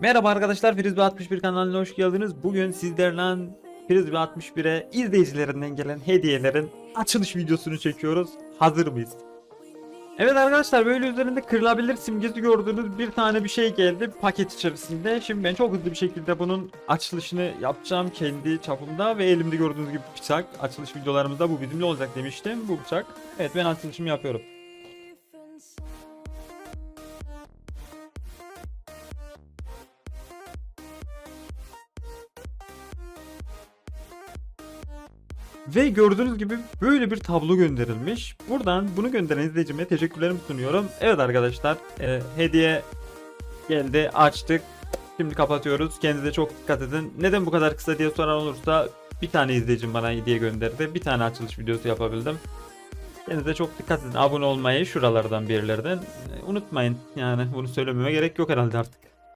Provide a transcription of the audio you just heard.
Merhaba arkadaşlar Frisbee 61 kanalına hoş geldiniz. Bugün sizlerle Frisbee 61'e izleyicilerinden gelen hediyelerin açılış videosunu çekiyoruz. Hazır mıyız? Evet arkadaşlar böyle üzerinde kırılabilir simgesi gördüğünüz bir tane bir şey geldi paket içerisinde. Şimdi ben çok hızlı bir şekilde bunun açılışını yapacağım kendi çapımda ve elimde gördüğünüz gibi bıçak. Açılış videolarımızda bu bizimle olacak demiştim bu bıçak. Evet ben açılışımı yapıyorum. Ve gördüğünüz gibi böyle bir tablo gönderilmiş. Buradan bunu gönderen izleyicime teşekkürlerimi sunuyorum. Evet arkadaşlar e, hediye geldi açtık. Şimdi kapatıyoruz. Kendinize çok dikkat edin. Neden bu kadar kısa diye soran olursa bir tane izleyicim bana hediye gönderdi. Bir tane açılış videosu yapabildim. Kendinize çok dikkat edin. Abone olmayı şuralardan bir yerlerden e, unutmayın. Yani bunu söylememe gerek yok herhalde artık.